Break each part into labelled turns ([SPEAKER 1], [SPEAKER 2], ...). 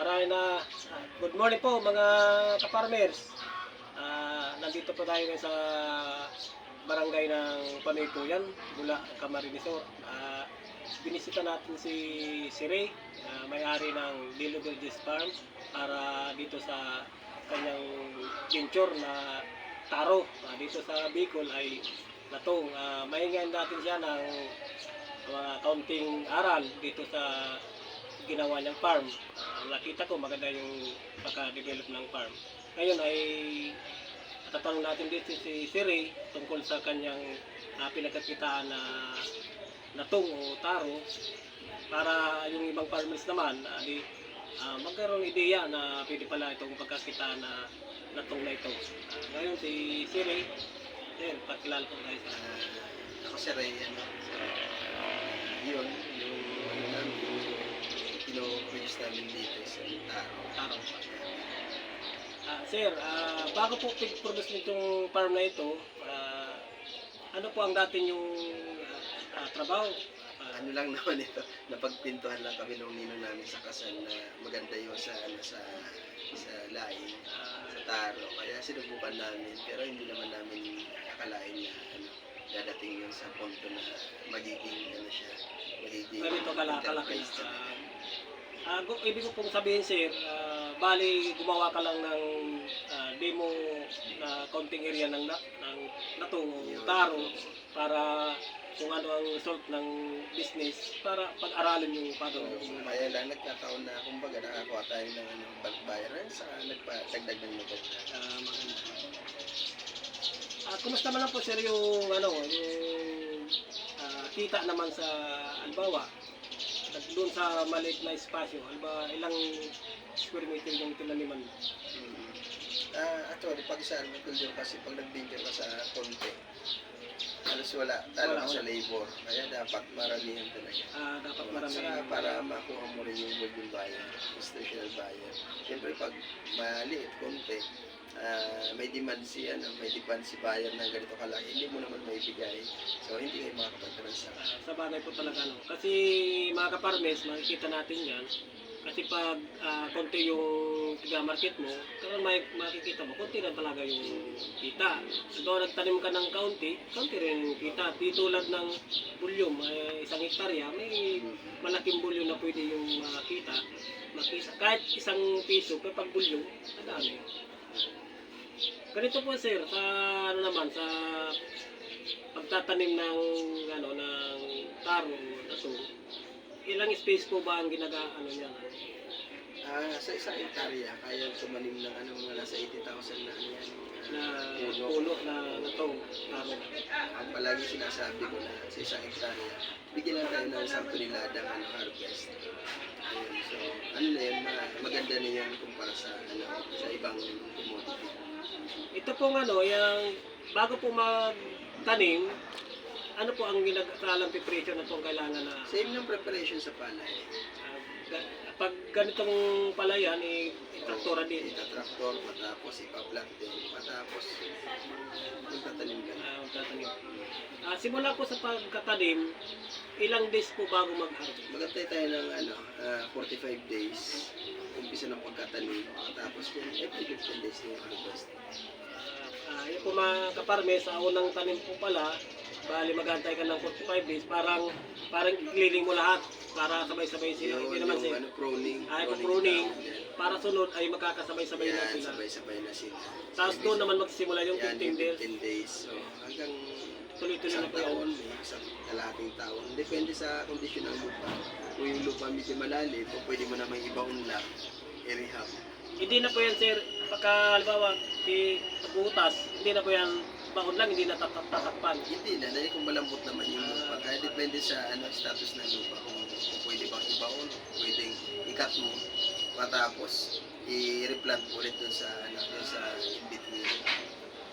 [SPEAKER 1] Maraming na good morning po mga kaparmers. Ah, nandito po tayo sa barangay ng Panaypuyan, Bula, Camarinesor. Ah, binisita natin si si Ray, ah, may-ari ng Lilo Verdes Farm para dito sa kanyang venture na taro Ah, dito sa Bicol ay natong uh, mahingan natin siya ng mga kaunting aral dito sa ginawa niyang farm. Nakita ko maganda yung pagka-develop ng farm. Ngayon ay tatanong natin dito si Siri tungkol sa kanyang uh, pinagkakitaan na natong o taro para yung ibang farmers naman ah, di, ah, magkaroon ideya na pwede pala itong pagkakitaan na natong na ito. Ah, ngayon si Siri, Sir, pakilala ko tayo sa
[SPEAKER 2] Ako si Ray, ano, uh, yun, yung ano namin, dito sa taro.
[SPEAKER 1] taro. Ah, sir, ah, bago po pig-produce nitong farm na ito, ah, ano po ang dati yung ah, trabaho? Ah,
[SPEAKER 2] Ano lang naman ito, napagpintuhan lang kami nung ninong namin sa kasal na maganda yun sa, ano, sa, sa laing,
[SPEAKER 1] ah,
[SPEAKER 2] sa taro. Kaya sinubukan namin, pero hindi naman namin akalain na, ano, dadating yun sa punto na magiging, ano siya, magiging
[SPEAKER 1] ganito kala kalaki.
[SPEAKER 2] enterprise na.
[SPEAKER 1] Ah, gu- ibig ko pong sabihin, sir, ah, bali gumawa ka lang ng ah, demo na counting area ng, na, ng natong taro para kung ano ang result ng business para pag-aralin yung paano
[SPEAKER 2] So, kaya lang nagkataon na kumbaga nakakuha tayo ng ano, bulk buyer sa nagpatagdag ng maganda.
[SPEAKER 1] Ah, maganda. Ah, kumusta naman po sir yung ano, yung ah, kita naman sa albawa? Doon sa maliit na espasyo, alba ilang square meter yung tinaniman?
[SPEAKER 2] Mm. Ah, actually, pag sa agriculture kasi pag nag-venture ka sa konti, halos wala, talo
[SPEAKER 1] Wala,
[SPEAKER 2] ka sa labor. Kaya dapat maramihan talaga.
[SPEAKER 1] Ah, dapat
[SPEAKER 2] At
[SPEAKER 1] marami.
[SPEAKER 2] saka para makuha mo rin yung volume buyer, institutional buyer. Siyempre pag maliit, konti, ah, may demand si ano, may demand si buyer ng ganito kalaki, hindi mo naman maibigay. So hindi kayo makakapag-transact.
[SPEAKER 1] Ah, sa bagay po talaga no. Kasi mga kaparmes, makikita natin yan. Kasi pag ah, konti yung tiga market mo, kung may makikita mo, konti lang talaga yung kita. So nagtanim ka ng kaunti, kaunti rin yung kita. Di tulad ng bulyom, ay isang hektarya, may malaking bulyo na pwede yung makita. Makita. Kahit isang piso, pero pag bulyo, madami. Ganito po sir, sa ano naman, sa pagtatanim ng ano ng taro na to, ilang space po ba ang ginaga ano niya?
[SPEAKER 2] Ah, sa isang hektarya, kaya tumanim ng ano, mga nasa 80,000 na ano yan.
[SPEAKER 1] na
[SPEAKER 2] puno.
[SPEAKER 1] na na to, taro.
[SPEAKER 2] Ang palagi sinasabi ko na sa isang hektarya, bigyan lang tayo ng isang tonelada ng harvest. Ayun, so ano na yun, ma- maganda na yan kumpara sa, ano, sa ibang commodity.
[SPEAKER 1] Ito pong ano, yung bago po magtanim, ano po ang ginagalang preparation na itong kailangan na
[SPEAKER 2] Same ng preparation sa palay.
[SPEAKER 1] ga- pag ganitong palayan, eh, itraktora din.
[SPEAKER 2] Itatraktor, matapos ipa-plant din, matapos magtatanim ka na.
[SPEAKER 1] Ah, magtatanim. Ah, simula po sa pagkatanim, ilang days po bago mag-harvest?
[SPEAKER 2] Magantay tayo ng ano, ah, 45 days, umpisa ng pagkatanim, matapos yan, every 15 days na yung harvest.
[SPEAKER 1] Ah, yun po mga kaparme, sa unang tanim po pala, bali magantay ka ng 45 days, parang parang ikliling mo lahat para sabay-sabay sila. Hindi naman
[SPEAKER 2] yung
[SPEAKER 1] sila.
[SPEAKER 2] ano, pruning.
[SPEAKER 1] Yung pruning.
[SPEAKER 2] yan.
[SPEAKER 1] Para sunod ay magkakasabay-sabay na sila.
[SPEAKER 2] sabay-sabay na sila.
[SPEAKER 1] Tapos doon naman magsisimula yung
[SPEAKER 2] Yan,
[SPEAKER 1] 15 days.
[SPEAKER 2] 15 days. So, hanggang
[SPEAKER 1] Tuloy-tuloy na po yun.
[SPEAKER 2] eh, isang kalahating taon. Depende sa kondisyon ng lupa. Kung yung lupa medyo malalim, o pwede mo naman iba-unlock, i-rehab.
[SPEAKER 1] Hindi na po yan, sir. Pagka, halimbawa, di pagbutas, hindi na po yan baon lang, hindi na tatak- tatakpan.
[SPEAKER 2] Hindi na, dahil kung malambot naman yung lupa. Kaya depende sa ano status ng lupa. Kung, kung pwede bang ibaon, pwedeng ikat mo, matapos i-replant mo ulit dun sa, ano, dun sa in-between.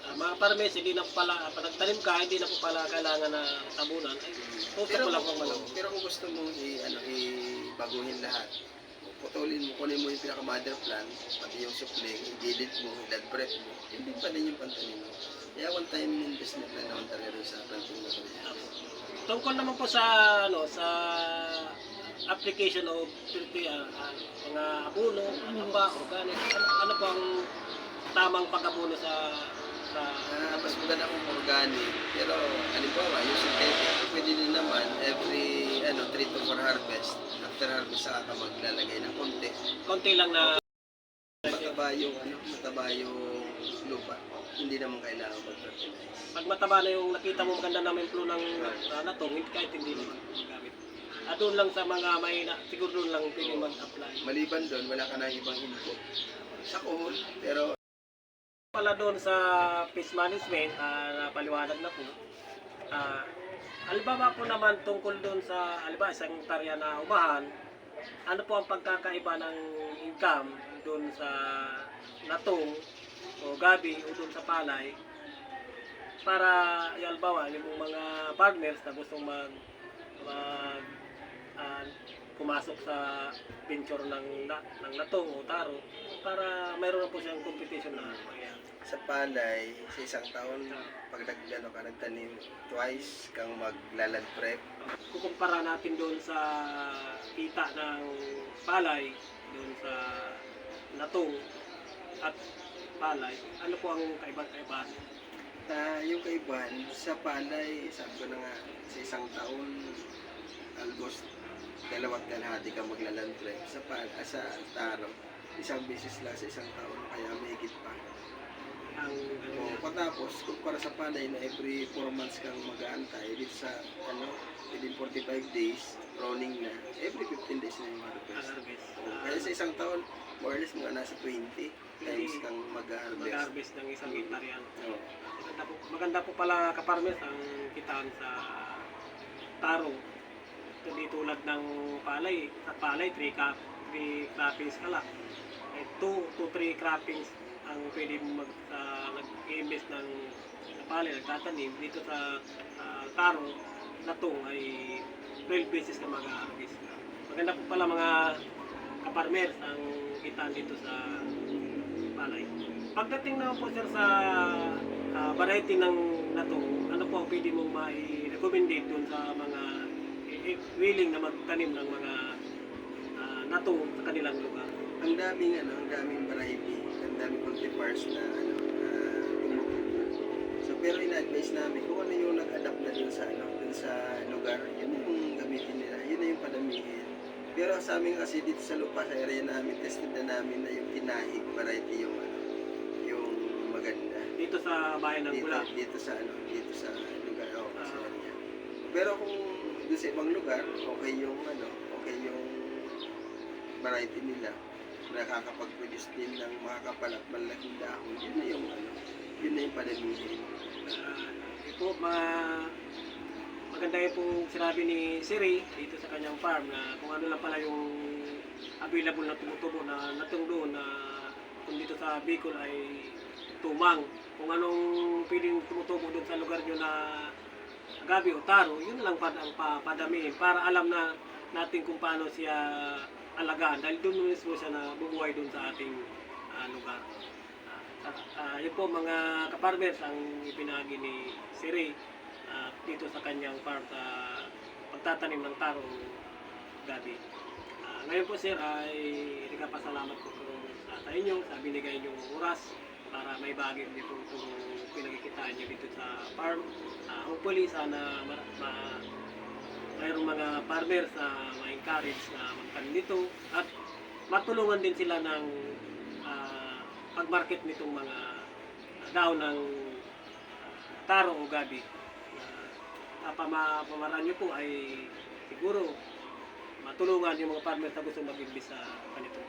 [SPEAKER 1] Ah, mga parmes, hindi na pala, pag nagtanim ka, hindi na po pala kailangan na tabunan. Ay, tutok
[SPEAKER 2] Pero,
[SPEAKER 1] lang
[SPEAKER 2] kung,
[SPEAKER 1] kung malambot.
[SPEAKER 2] pero kung gusto mo i, ano, i-baguhin lahat, putulin mo, kunin mo yung pinaka-mother plant, pati yung supling, i-gilid mo, i-prep mo, hindi pa din yung pantanim mo. Kaya one time investment lang naman talaga rin sa planting na.
[SPEAKER 1] Tungkol naman po sa ano sa application of pirti, ah, ah, mga abono, ano ba, organic, ano, ano po ang tamang pag-abono sa sa
[SPEAKER 2] Ah, mas maganda kung organic. Pero, halimbawa, yung synthetic, pwede din naman every ano, 3 to 4 harvest. After harvest, saka ka maglalagay ng konti.
[SPEAKER 1] konti lang na
[SPEAKER 2] Mataba yung, ano, mataba yung lupa. Hindi naman kailangan mag-fertilize.
[SPEAKER 1] pag mataba na yung nakita mo maganda na may flow ng uh, natong, hindi kahit hindi naman gamit. Ah, doon lang sa mga may na, siguro doon lang pwede mag-apply.
[SPEAKER 2] Maliban doon, wala ka na ibang input. Sa cool, pero
[SPEAKER 1] pala doon sa fish management, ah, napaliwanag na po. Ah, alibaba po naman tungkol doon sa, alibaba isang tarya na umahan, ano po ang pagkakaiba ng income doon sa natong o gabi o doon sa palay para yung albawa yung mga partners na gustong mag mag ah, pumasok sa venture ng, na, ng natong o taro para mayroon na po siyang competition na mangyayari.
[SPEAKER 2] sa palay, sa isang taon, pag nagano ka, nagtanim twice kang maglaland prep,
[SPEAKER 1] kukumpara natin doon sa kita ng palay, doon sa natong at palay, ano po ang kaiba-kaibahan?
[SPEAKER 2] Ah, yung kaiban, sa palay, sabi ko na nga, sa isang taon, almost dalawat kalahati ka maglaland trip. Sa, pal ah, sa taro, isang beses lang sa isang taon, kaya may higit pa.
[SPEAKER 1] Ang ano
[SPEAKER 2] O, patapos, kung para sa palay na every 4 months kang mag-aantay, sa, ano, within 45 days, rolling na, every 15 days na yung harvest.
[SPEAKER 1] harvest. Ah,
[SPEAKER 2] kaya sa isang taon, more or less mga nasa 20 times kang mag-harvest.
[SPEAKER 1] mag-harvest ng isang hektarya.
[SPEAKER 2] Oo.
[SPEAKER 1] Maganda po, maganda po pala kaparmes ang kitaan sa taro. Hindi tulad ng palay. Sa palay, 3 cap, 3 croppings ka lang. 2 to 3 croppings ang pwede mo mag, ah, nag-invest ng palay, nagtatanim. Dito sa ah, taro, natong ay 12 beses ka mag-harvest. Maganda po pala mga kaparmers ang kitaan dito sa palay. Pagdating naman po sir sa ah, variety ng natong, ano po ang pwede mong mai-recommendate doon sa mga eh, eh, willing na magtanim ng mga ah, natong sa kanilang lugar?
[SPEAKER 2] ang daming ano, ang daming variety, ang daming cultivars na ano, uh, tumutubo. So pero ina-advise namin kung ano yung nag-adapt na dun sa ano, dun sa lugar, yun yun na yung padamihin. Pero sa amin kasi dito sa lupa sa area namin, tested na namin na yung tinahig variety yung ano, yung maganda.
[SPEAKER 1] Dito sa bayan ng
[SPEAKER 2] Dito,
[SPEAKER 1] Bula.
[SPEAKER 2] dito sa ano, dito sa lugar, oh, sa area. Pero kung doon sa ibang lugar, okay yung ano, okay yung variety nila nakakapag-produce din ng makakapal at malaking dahon, yun na yung ano, yun na yung padamihin.
[SPEAKER 1] Uh, ito, mga maganda yung pong sinabi ni Siri dito sa kanyang farm na kung ano lang pala yung available na tumutubo na natong doon na kung dito sa Bicol ay tumang. Kung anong pwedeng tumutubo doon sa lugar nyo na gabi o taro, yun lang pa ang pa- padamihin para alam na natin kung paano siya alagaan dahil doon mismo siya na bubuhay doon sa ating ah, lugar. Ah, ah, yun po mga kaparmers ang ipinagi ni Siri dito sa kanyang farm sa pagtatanim ng taro gabi. Ah, ngayon po sir ay nagpapasalamat po po sa inyo sa binigay niyong oras para may bagay dito itong pinagkikitaan niyo dito sa farm. Ah, hopefully sana ma, ma mayroong mga farmers na ma-encourage na magtanim nito at matulungan din sila ng ah, pag-market nitong mga daon ng taro o gabi. Uh, pama, pamaraan nyo po ay siguro matulungan yung mga farmers na gusto mag-invest sa ganito.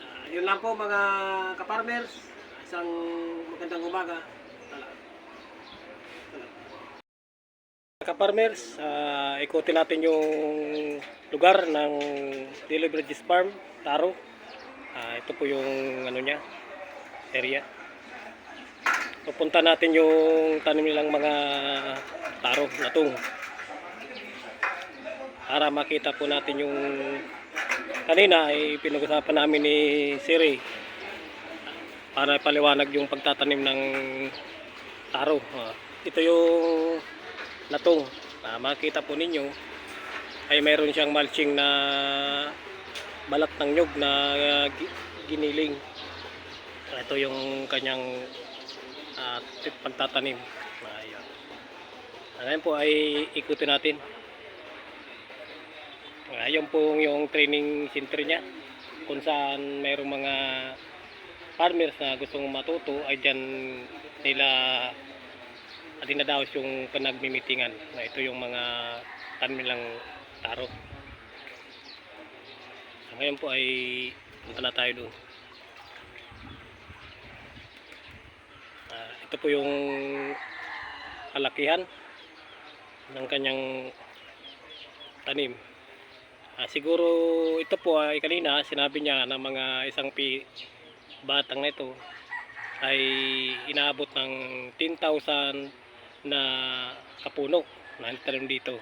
[SPEAKER 1] Ah, yun lang po mga kaparmers. Isang magandang umaga. Kaparmers, uh, ikutin natin yung lugar ng Dilo Bridges Farm, Taro. Ah, ito po yung ano niya, area. Pupunta natin yung tanim nilang mga taro na tung. Para makita po natin yung kanina ay pinag-usapan namin ni Siri para paliwanag yung pagtatanim ng taro. Ah, ito yung natong Ah, makita po ninyo ay mayroon siyang mulching na balat ng nyug na gi- giniling. Ito yung kanyang ah, tip- pagtatanim. Ayun. Ngayon po ay ikutin natin. Ayun po yung training center niya kung saan mayroong mga farmers na gustong matuto ay dyan nila at dinadaos yung panagmimitingan na ito yung mga tanim nilang taro. So, ngayon po ay punta na tayo doon. Ah, ito po yung kalakihan ng kanyang tanim. Ah, siguro ito po ay kanina sinabi niya na mga isang pi batang na ito ay inaabot ng 10,000 na kapuno na nagtanim dito.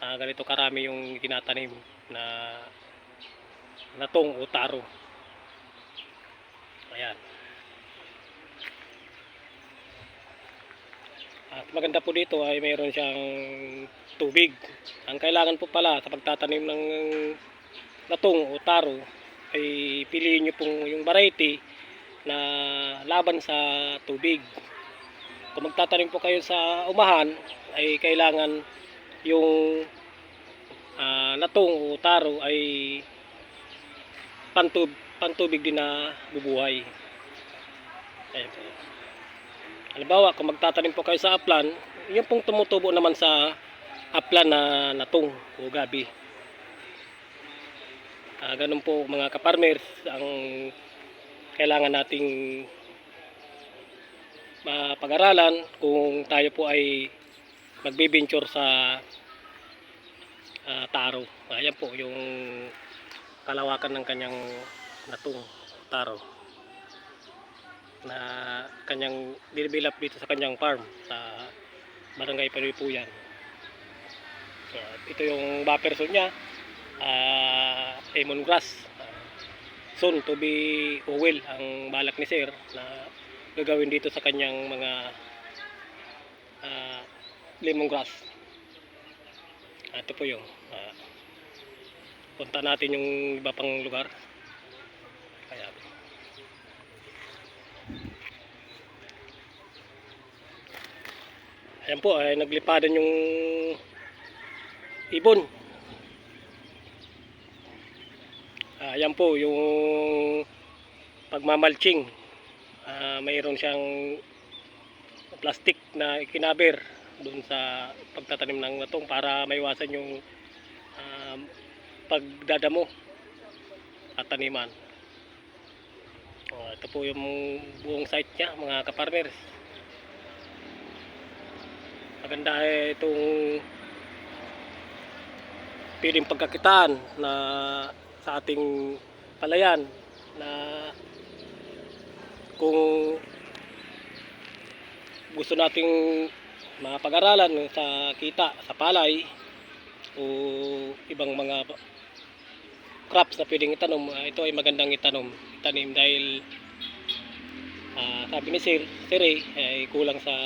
[SPEAKER 1] Ah, ganito karami yung tinatanim na natong o taro. Ayan. Maganda po dito ay mayroon siyang tubig. Ang kailangan po pala sa pagtatanim ng natong o taro ay piliin nyo pong yung variety na laban sa tubig. Kung magtatanim po kayo sa umahan ay kailangan yung ah, natong o taro ay pantub, pantubig din na bubuhay. Ayan po. Halimbawa, kung magtatanim po kayo sa aplan, yun pong tumutubo naman sa aplan na natong o gabi. Ah, ganun po mga kaparmers ang kailangan nating mapag-aralan kung tayo po ay magbibenture sa ah, taro. Ayan po yung kalawakan ng kanyang natong taro na kanyang dinevelop dito sa kanyang farm sa barangay Panipuyan. So, ito yung buffer zone niya uh, lemongrass. Uh, soon to be oil ang balak ni Sir na gagawin dito sa kanyang mga uh, lemongrass. Uh, ito po yung uh, punta natin yung iba pang lugar. Kaya Ayan po, ay naglipadan yung ibon. Ayan po yung pagmamalching. Ah, mayroon siyang plastic na ikinaber doon sa pagtatanim ng natong para maiwasan yung um, pagdadamo at taniman. Oh, ito po yung buong site niya mga kaparmers. Maganda eh, itong piling pagkakitaan na sa ating palayan na kung gusto nating mapag-aralan sa kita sa palay o ibang mga crops na pwedeng itanom, ah, ito ay magandang itanom, itanim dahil ah, sabi ni Sir, Sir ay kulang sa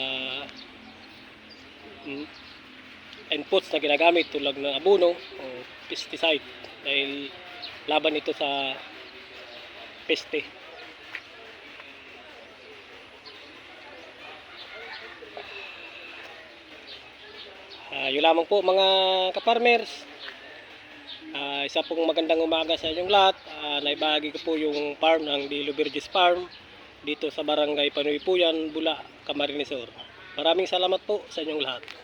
[SPEAKER 1] inputs na ginagamit tulad ng abono o pesticide dahil laban ito sa peste. Ah, yun lamang po mga kaparmers. Ah, isa pong magandang umaga sa inyong lahat. Ah, naibahagi ko po yung farm ng Dilo Burgess Farm dito sa Barangay Panuipuyan, Bula, Camarines Sur. Maraming salamat po sa inyong lahat.